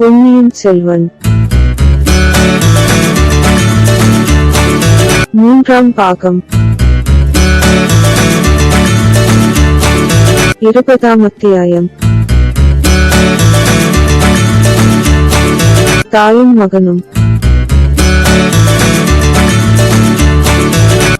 பொன்னியின் செல்வன். மூன்றாம் பாகம். இருபதாம் அத்தியாயம். தாயும் மகனும்.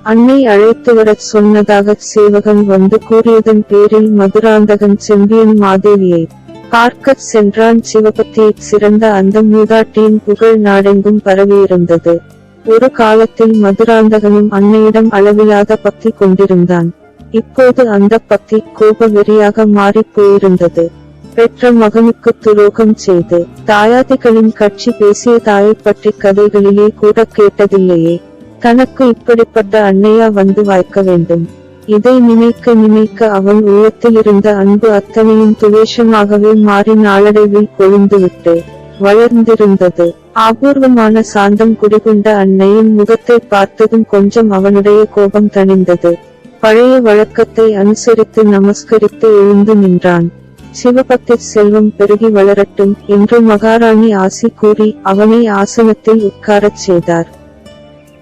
அன்னை அழைத்து வரச் சொன்னதாக சேவகன் வந்து கூறியதன் பேரில் மதுராந்தகன் செம்பியன் மாதேவியை பார்க்கச் சென்றான் சிவபக்தியைச் சிறந்த அந்த மூதாட்டியின் புகழ் நாடெங்கும் பரவியிருந்தது. ஒரு காலத்தில் மதுராந்தகனும் அன்னையிடம் அளவிலாத பக்தி கொண்டிருந்தான். இப்போது அந்த பக்தி கோப வெறியாக மாறிப் போயிருந்தது. பெற்ற மகனுக்கு துரோகம் செய்து தாயாதிகளின் கட்சி பேசிய தாயைப் பற்றி கதைகளிலே கூட கேட்டதில்லையே. தனக்கு இப்படிப்பட்ட அன்னையா வந்து வாய்க்க வேண்டும். இதை நினைக்க நினைக்க அவன் உள்ளத்திலிருந்த அன்பு அத்தனையும் துவேஷமாகவே மாறி நாளடைவில் கொழுந்துவிட்டு வளர்ந்திருந்தது. அபூர்வமான சாந்தம் குடிகொண்ட அன்னையின் முகத்தை பார்த்ததும் கொஞ்சம் அவனுடைய கோபம் தணிந்தது. பழைய வழக்கத்தை அனுசரித்து நமஸ்கரித்து எழுந்து நின்றான். சிவபக்தி செல்வம் பெருகி வளரட்டும் என்று மகாராணி ஆசி கூறி அவனை ஆசனத்தில் உட்காரச் செய்தார்.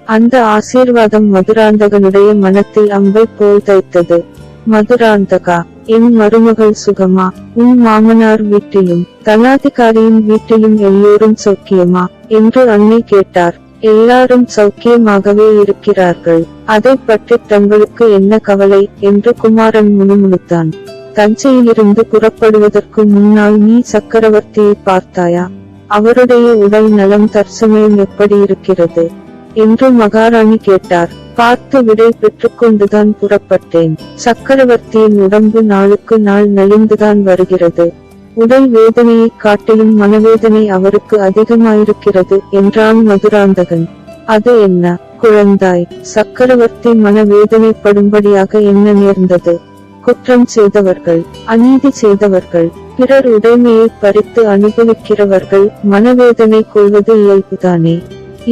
அந்த ஆசீர்வாதம் மதுராந்தகனுடைய மனத்தில் அம்பை போல் தைத்தது. மதுராந்தகா என் மருமகள் சுகமா உன் மாமனார் வீட்டிலும் தனாதிகாரியின் வீட்டிலும் எல்லோரும் சௌக்கியமா? என்று அன்னை கேட்டார். எல்லாரும் சௌக்கியமாகவே இருக்கிறார்கள். அதை பற்றி தங்களுக்கு என்ன கவலை? என்று குமாரன் முணுமுணுத்தான். தஞ்சையிலிருந்து புறப்படுவதற்கு முன்னால் நீ சக்கரவர்த்தியை பார்த்தாயா? அவருடைய உடல் நலம் தற்சமயம் எப்படி இருக்கிறது? என்று மகாராணி கேட்டார். பார்த்து விடை பெற்றுக்கொண்டுதான் புறப்பட்டேன். சக்கரவர்த்தியின் உடம்பு நாளுக்கு நாள் நலிந்துதான் வருகிறது. உடல் வேதனையைக் காட்டிலும் மனவேதனை அவருக்கு அதிகமாயிருக்கிறது என்றான் மதுராந்தகன். அது என்ன? குழந்தாய். சக்கரவர்த்தி மனவேதனைப்படும்படியாக என்ன நேர்ந்தது? குற்றம் செய்தவர்கள் அநீதி செய்தவர்கள் பிறர் உடைமையை பறித்து அனுபவிக்கிறவர்கள் மனவேதனை கொள்வது இயல்புதானே?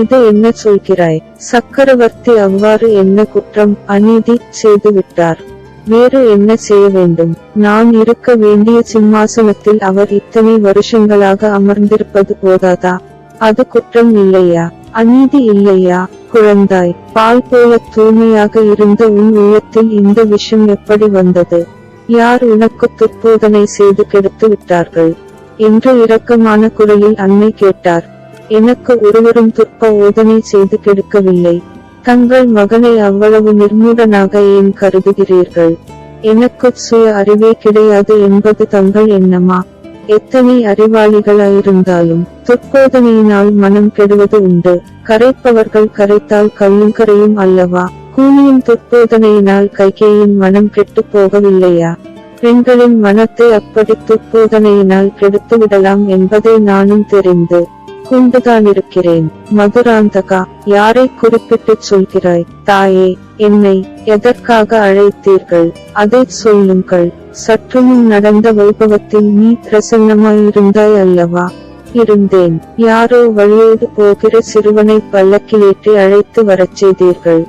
இது என்ன சொல்கிறாய்? சக்கரவர்த்தி அவ்வாறு என்ன குற்றம் அநீதி செய்துவிட்டார். வேறு என்ன செய்ய வேண்டும்? நான் இருக்க வேண்டிய சிம்மாசனத்தில் அவர் இத்தனை வருஷங்களாக அமர்ந்திருப்பது போதாதா? அது குற்றம் இல்லையா? அநீதி இல்லையா? குழந்தாய் பால் போல தூய்மையாக இருந்த உன் உள்ளத்தில் இந்த விஷம் எப்படி வந்தது? யார் உனக்கு துற்போதனை செய்து கெடுத்து விட்டார்கள்? என்று இரக்கமான குரலில் அன்னை கேட்டார். எனக்கு ஒருவரும் துற்ப ஓதனை செய்து கெடுக்கவில்லை. தங்கள் மகனை அவ்வளவு நிர்மூடனாக ஏன் கருதுகிறீர்கள்? எனக்கு சுய அறிவே கிடையாது என்பது தங்கள் எண்ணமா? எத்தனை அறிவாளிகளாயிருந்தாலும் துர்போதனையினால் மனம் கெடுவது உண்டு. கரைப்பவர்கள் கரைத்தால் கல்லும் கரையும் அல்லவா? கூலியும் துர்போதனையினால் கைகேயின் மனம் கெட்டு போகவில்லையா? பெண்களின் மனத்தை அப்படி துர்போதனையினால் கெடுத்து விடலாம் என்பதை நானும் தெரிந்து கொண்டுதானிருக்கிறேன் மதுராந்தகா யாரை குறிப்பிட்டுச் சொல்கிறாய்? தாயே என்னை எதற்காக அழைத்தீர்கள்? அதை சொல்லுங்கள். சற்றுமும் நடந்த வைபவத்தில் நீ பிரசன்னமாயிருந்தாய் அல்லவா? இருந்தேன். யாரோ வழியோடு போகிற சிறுவனை பல்லக்கிலேற்றி அழைத்து வரச் செய்தீர்கள்.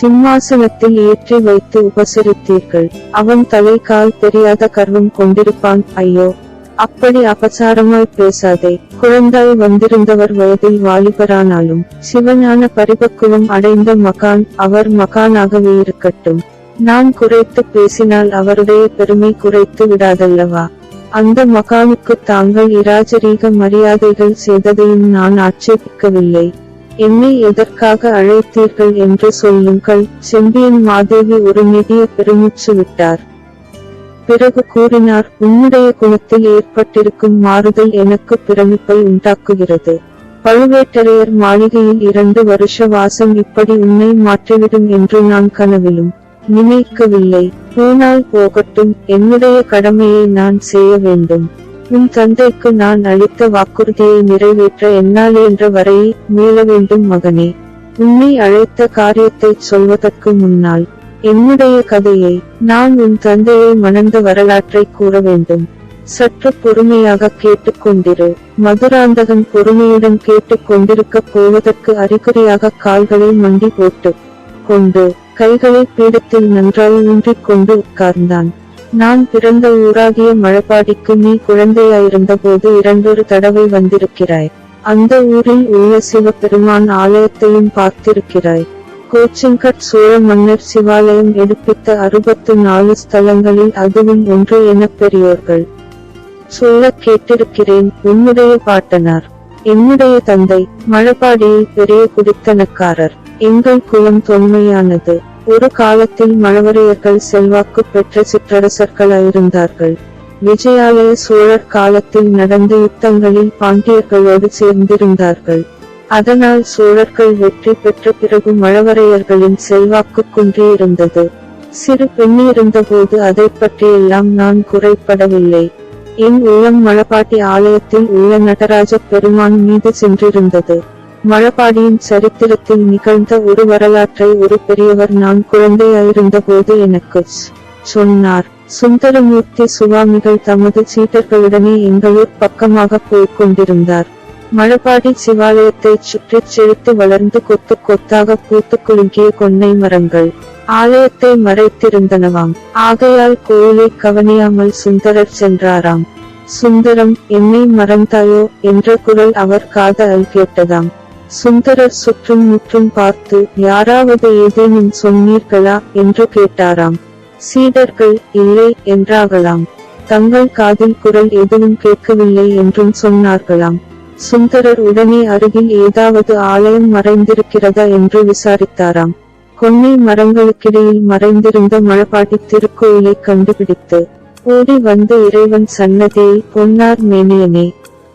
சிம்மாசனத்தில் ஏற்றி வைத்து உபசரித்தீர்கள். அவன் தலை கால் தெரியாத கர்வம் கொண்டிருப்பான். ஐயோ அப்படி அபசாரமாய் பேசாதே. குழந்தாய் வந்திருந்தவர் வயதில் வாலிபரானாலும் சிவஞான பரிபக்குவம் அடைந்த மகான் அவர் மகானாகவே இருக்கட்டும். நான் குறைத்து பேசினால் அவருடைய பெருமை குறைத்து விடாதல்லவா? அந்த மகானுக்கு தாங்கள் இராஜரீக மரியாதைகள் செய்ததையும் நான் ஆட்சேபிக்கவில்லை. என்னை எதற்காக அழைத்தீர்கள் என்று சொல்லுங்கள். செம்பியன் மாதேவி ஒரு நெடிய பெருமூச்சு விட்டார். பிறகு கூறினார் உன்னுடைய குணத்தில் ஏற்பட்டிருக்கும் மாறுதல் எனக்கு பிரமிப்பை உண்டாக்குகிறது. பழுவேட்டரையர் மாளிகையில் இரண்டு வருஷ வாசம் இப்படி உன்னை மாற்றிவிடும் என்று நான் கனவிலும் நினைக்கவில்லை. போனால் போகட்டும் என்னுடைய கடமையை நான் செய்ய வேண்டும். உன் தந்தைக்கு நான் அளித்த வாக்குறுதியை நிறைவேற்ற என்னால் என்ற வரையை மீள வேண்டும் மகனே. உன்னை அழைத்த காரியத்தை சொல்வதற்கு முன்னால் என்னுடைய கதையை நான் உன் தந்தையை மணந்த வரலாற்றை கூற வேண்டும். சற்று பொறுமையாக கேட்டுக்கொண்டிரு. மதுராந்தகன் பொறுமையுடன் கேட்டுக்கொண்டிருக்கப் போவதற்கு அறிகுறியாக கால்களை மண்டி போட்டு கொண்டு கைகளை பீடத்தில் நன்றாய் ஊன்றிக் கொண்டு உட்கார்ந்தான். நான் பிறந்த ஊராகிய மழபாடிக்கு நீ குழந்தையாயிருந்தபோது இரண்டொரு தடவை வந்திருக்கிறாய். அந்த ஊரில் உள்ள சிவபெருமான் ஆலயத்தையும் பார்த்திருக்கிறாய். கோச்சிங்கட் சோழ மன்னர் சிவாலயம் எடுப்பித்த அறுபத்து நாலு ஸ்தலங்களில் அதுவும் ஒன்று என பெரியோர்கள். சொல்ல கேட்டிருக்கிறேன் உன்னுடைய பாட்டனார். என்னுடைய தந்தை மழபாடியில் பெரிய குடித்தனக்காரர். எங்கள் குலம் தொன்மையானது. ஒரு காலத்தில் மழவரையர்கள் செல்வாக்கு பெற்ற சிற்றரசர்களாயிருந்தார்கள். விஜயாலய சோழர் காலத்தில் நடந்த யுத்தங்களில் பாண்டியர்களோடு சேர்ந்திருந்தார்கள். அதனால் சோழர்கள் வெற்றி பெற்ற பிறகு மழவரையர்களின் செல்வாக்கு குன்றியிருந்தது. சிறு பெண்ணிருந்தபோது அதை பற்றியெல்லாம் நான் குறைப்படவில்லை. என் உள்ளம் மழபாட்டி ஆலயத்தில் உள்ள நடராஜ பெருமான் மீது சென்றிருந்தது. மழபாடியின் சரித்திரத்தில் நிகழ்ந்த ஒரு வரலாற்றை ஒரு பெரியவர் நான் குழந்தையாயிருந்தபோது எனக்கு சொன்னார். சுந்தரமூர்த்தி சுவாமிகள் தமது சீட்டர்களுடனே எங்களூர் பக்கமாக போய்க் கொண்டிருந்தார். மழபாடி சிவாலயத்தைச் சுற்றிச் செழித்து வளர்ந்து கொத்து கொத்தாக பூத்து குலுங்கிய கொன்னை மரங்கள். ஆலயத்தை மறைத்திருந்தனவாம். ஆகையால் கோயிலை கவனியாமல் சுந்தரர் சென்றாராம். சுந்தரம் என்னை மறந்தாயோ? என்ற குரல் அவர் காதல் கேட்டதாம் சுந்தரர் சுற்றும் முற்றும் பார்த்து யாராவது ஏதேனும் சொன்னீர்களா? என்று கேட்டாராம். சீடர்கள் இல்லை என்றாகலாம். தங்கள் காதில் குரல் எதுவும் கேட்கவில்லை என்றும் சொன்னார்களாம். சுந்தரர் உடனே அருகில் ஏதாவது ஆலயம் மறைந்திருக்கிறதா என்று விசாரித்தாராம். கொன்னை மரங்களுக்கிடையில் மறைந்திருந்த மழபாட்டி திருக்கோயிலை கண்டுபிடித்து ஓடி வந்து இறைவன் சன்னதியில் பொன்னார் மேனியனே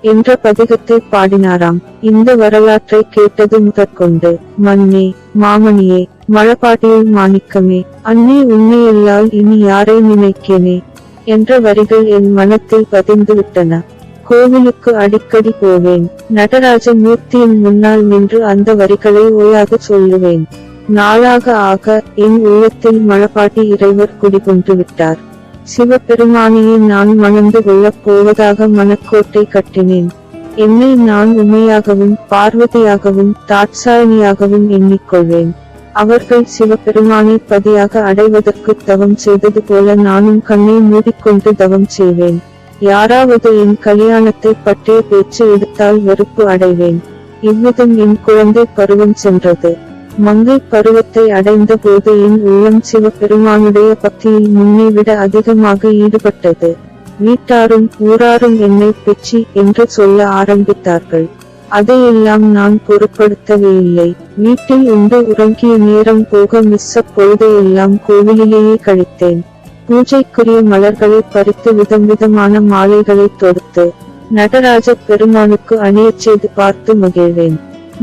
என்ற பதிகத்தை பாடினாராம். இந்த வரலாற்றை கேட்டது முதற்கொண்டு மன்னே மாமணியே மழபாட்டியில் மாணிக்கமே அன்னே உண்மையில்லால் இனி யாரை நினைக்கேனே என்ற வரிகள் என் மனத்தில் பதிந்து விட்டன கோவிலுக்கு அடிக்கடி போவேன். நடராஜ மூர்த்தியின் முன்னால் நின்று அந்த வரிகளை ஓயாக சொல்லுவேன். நாளாக ஆக என் உள்ளத்தில் மழப்பாட்டி இறைவர் குடிகொண்டு விட்டார். சிவபெருமானியை நான் மணந்து கொள்ளப் போவதாக மனக்கோட்டை கட்டினேன். என்னை நான் உண்மையாகவும் பார்வதியாகவும் தாட்சாயணியாகவும் எண்ணிக்கொள்வேன். அவர்கள் சிவபெருமானை பதியாக அடைவதற்கு தவம் செய்தது போல நானும் கண்ணை மூடிக்கொண்டு தவம் செய்வேன். யாராவது என் கல்யாணத்தை பற்றிய பேச்சு எடுத்தால் வெறுப்பு அடைவேன். இவ்விதம் என் குழந்தை பருவம் சென்றது. மங்கை பருவத்தை அடைந்த போது என் உள்ளம் சிவபெருமானுடைய பக்தியில் முன்னை விட அதிகமாக ஈடுபட்டது. வீட்டாரும் ஊராரும் என்னை பெச்சி என்று சொல்ல ஆரம்பித்தார்கள். அதையெல்லாம் நான் பொருட்படுத்தவே இல்லை. வீட்டில் உண்டு உறங்கிய நேரம் போக மிஸ்ஸ பொழுதையெல்லாம் கோவிலிலேயே கழித்தேன். பூஜைக்குரிய மலர்களை பறித்து விதம் விதமான மாலைகளை தொடுத்து நடராஜ பெருமானுக்கு அணியச் செய்து பார்த்து மகிழ்வேன்.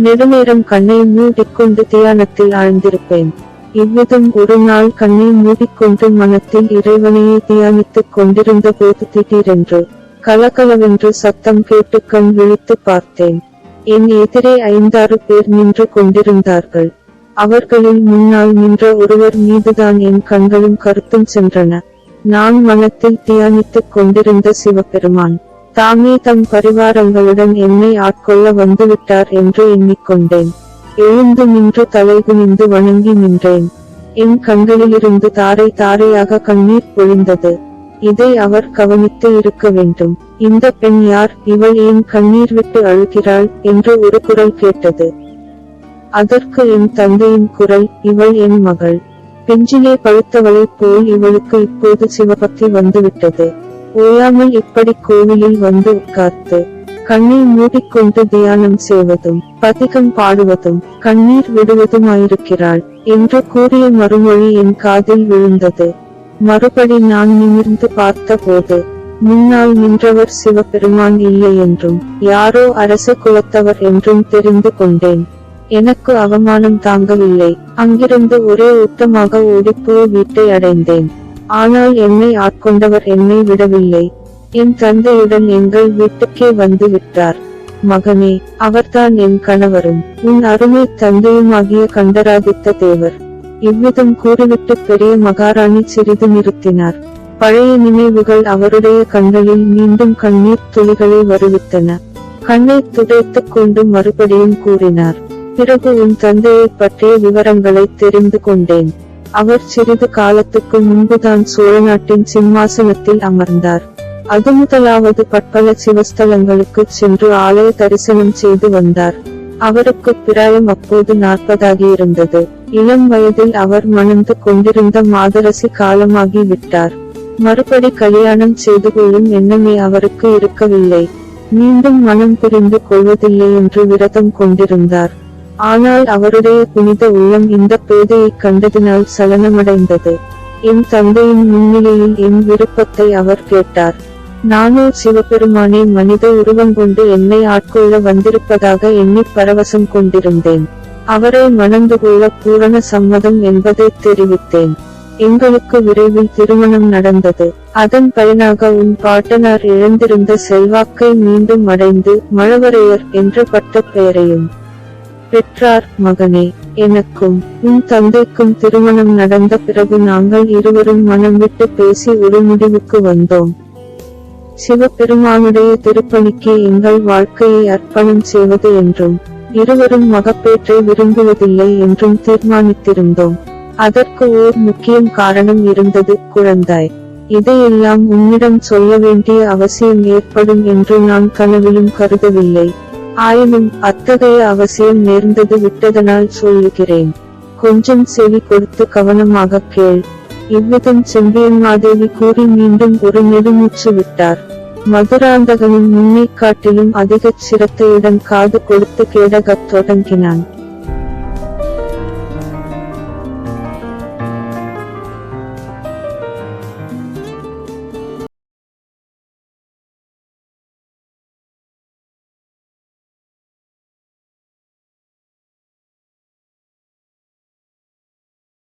நெடுநேரம் கண்ணை மூடிக்கொண்டு தியானத்தில் ஆழ்ந்திருப்பேன். இவ்விதம் ஒரு நாள் கண்ணை மூடிக்கொண்டு மனத்தில் இறைவனையே தியானித்துக் கொண்டிருந்த போது திடீரென்று கலகலவென்று சத்தம் கேட்டு கண் விழித்து பார்த்தேன். என் எதிரே ஐந்தாறு பேர் நின்று கொண்டிருந்தார்கள். அவர்களில் முன்னால் நின்ற ஒருவர் மீதுதான் என் கண்களும் கருத்தும் சென்றன. நான் மனத்தில் தியானித்துக் கொண்டிருந்த சிவபெருமான் தாமே தம் பரிவாரங்களுடன் என்னை ஆட்கொள்ள வந்துவிட்டார் என்று எண்ணிக்கொண்டேன். எழுந்து நின்று தலைகுனிந்து வணங்கி நின்றேன். என் கண்களிலிருந்து தாரை தாரையாக கண்ணீர் பொழிந்தது. இதை அவர் கவனித்து இருக்க வேண்டும். இந்த பெண் யார்? இவள் ஏன் கண்ணீர் விட்டு அழுகிறாள்? என்று ஒரு குரல் கேட்டது. அதற்கு என் தந்தையின் குரல் இவள் என் மகள். பெஞ்சிலே பழுத்தவளைப் போல் இவளுக்கு இப்போது சிவபக்தி வந்துவிட்டது. ஓயாமல் இப்படி கோவிலில் வந்து உட்கார்த்து கண்ணை மூடிக்கொண்டு தியானம் செய்வதும் பதிகம் பாடுவதும் கண்ணீர் விடுவதுமாயிருக்கிறாள் என்று கூறிய மறுமொழி என் காதில் விழுந்தது. மறுபடி நான் நிமிர்ந்து பார்த்தபோது முன்னால் நின்றவர் சிவபெருமான் இல்லை என்றும் யாரோ அரச குலத்தவர் என்றும் தெரிந்து கொண்டேன். எனக்கு அவமானம் தாங்கவில்லை. அங்கிருந்து ஒரே ஓட்டமாக ஓடிப்போய் வீட்டை அடைந்தேன். ஆனால் என்னை ஆட்கொண்டவர் என்னை விடவில்லை. என் தந்தையுடன் எங்கள் வீட்டுக்கே வந்து விட்டார். மகனே அவர்தான் என் கணவரும். உன் அருமை தந்தையுமாகிய கண்டராதித்த தேவர். இவ்விதம் கூறிவிட்டு பெரிய மகாராணி சிறிது நிறுத்தினார். பழைய நினைவுகள் அவருடைய கண்களில் மீண்டும் கண்ணீர் துளிகளை வருவித்தன. கண்ணை துடைத்துக் கொண்டு மறுபடியும் கூறினார். பிறகு உன் தந்தையைப் பற்றிய விவரங்களை தெரிந்து கொண்டேன். அவர் சிறிது காலத்துக்கு முன்புதான் சோழநாட்டின் சிம்மாசனத்தில் அமர்ந்தார். அது முதலாவது பற்பல சிவஸ்தலங்களுக்கு சென்று ஆலய தரிசனம் செய்து வந்தார். அவருக்கு பிராயம் அப்போது நாற்பதாகி இருந்தது. இளம் வயதில் அவர் மணந்து கொண்டிருந்த மாதரசி காலமாகி விட்டார். மறுபடி கல்யாணம் செய்து கொள்ளும் எண்ணமே அவருக்கு இருக்கவில்லை. மீண்டும் மனம் புரிந்து கொள்வதில்லை என்று விரதம் கொண்டிருந்தார். ஆனால் அவருடைய புனித உள்ளம் இந்த பேதையைக் கண்டதினால் சலனமடைந்தது. என் தந்தையின் முன்னிலையில் என் விருப்பத்தை அவர் கேட்டார். நானோ சிவபெருமானே மனித உருவம் கொண்டு என்னை ஆட்கொள்ள வந்திருப்பதாக எண்ணி பரவசம் கொண்டிருந்தேன். அவரை மணந்து கொள்ள பூரண சம்மதம் என்பதை தெரிவித்தேன். எங்களுக்கு விரைவில் திருமணம் நடந்தது. அதன் பயனாக உன் பாட்டனார் இழந்திருந்த செல்வாக்கை மீண்டும் அடைந்து மழவரையர் என்ற பட்ட பெயரையும் பெற்றார் மகனே எனக்கும் உன் தந்தைக்கும் திருமணம் நடந்த பிறகு நாங்கள் இருவரும் மனம் விட்டு பேசி ஒரு முடிவுக்கு வந்தோம். சிவபெருமானுடைய திருப்பணிக்கு எங்கள் வாழ்க்கையை அர்ப்பணம் செய்வது என்றும் இருவரும் மகப்பேற்றை விரும்புவதில்லை என்றும் தீர்மானித்திருந்தோம். அதற்கு ஓர் முக்கியம் காரணம் இருந்தது குழந்தாய். இதையெல்லாம் உன்னிடம் சொல்ல வேண்டிய அவசியம் ஏற்படும் என்று நான் கனவிலும் கருதவில்லை. ஆயினும் அத்தகைய அவசியம் நேர்ந்தது விட்டதனால் சொல்லுகிறேன். கொஞ்சம் செவி கொடுத்து கவனமாக கேள். இவ்விதம் செம்பியன்மாதேவி கூறி மீண்டும் ஒரு நெடுமூச்சு விட்டார். மதுராந்தகனின் முன்னை காட்டிலும் அதிகச் சிரத்தையுடன் காது கொடுத்து கேடகத் தொடங்கினான்.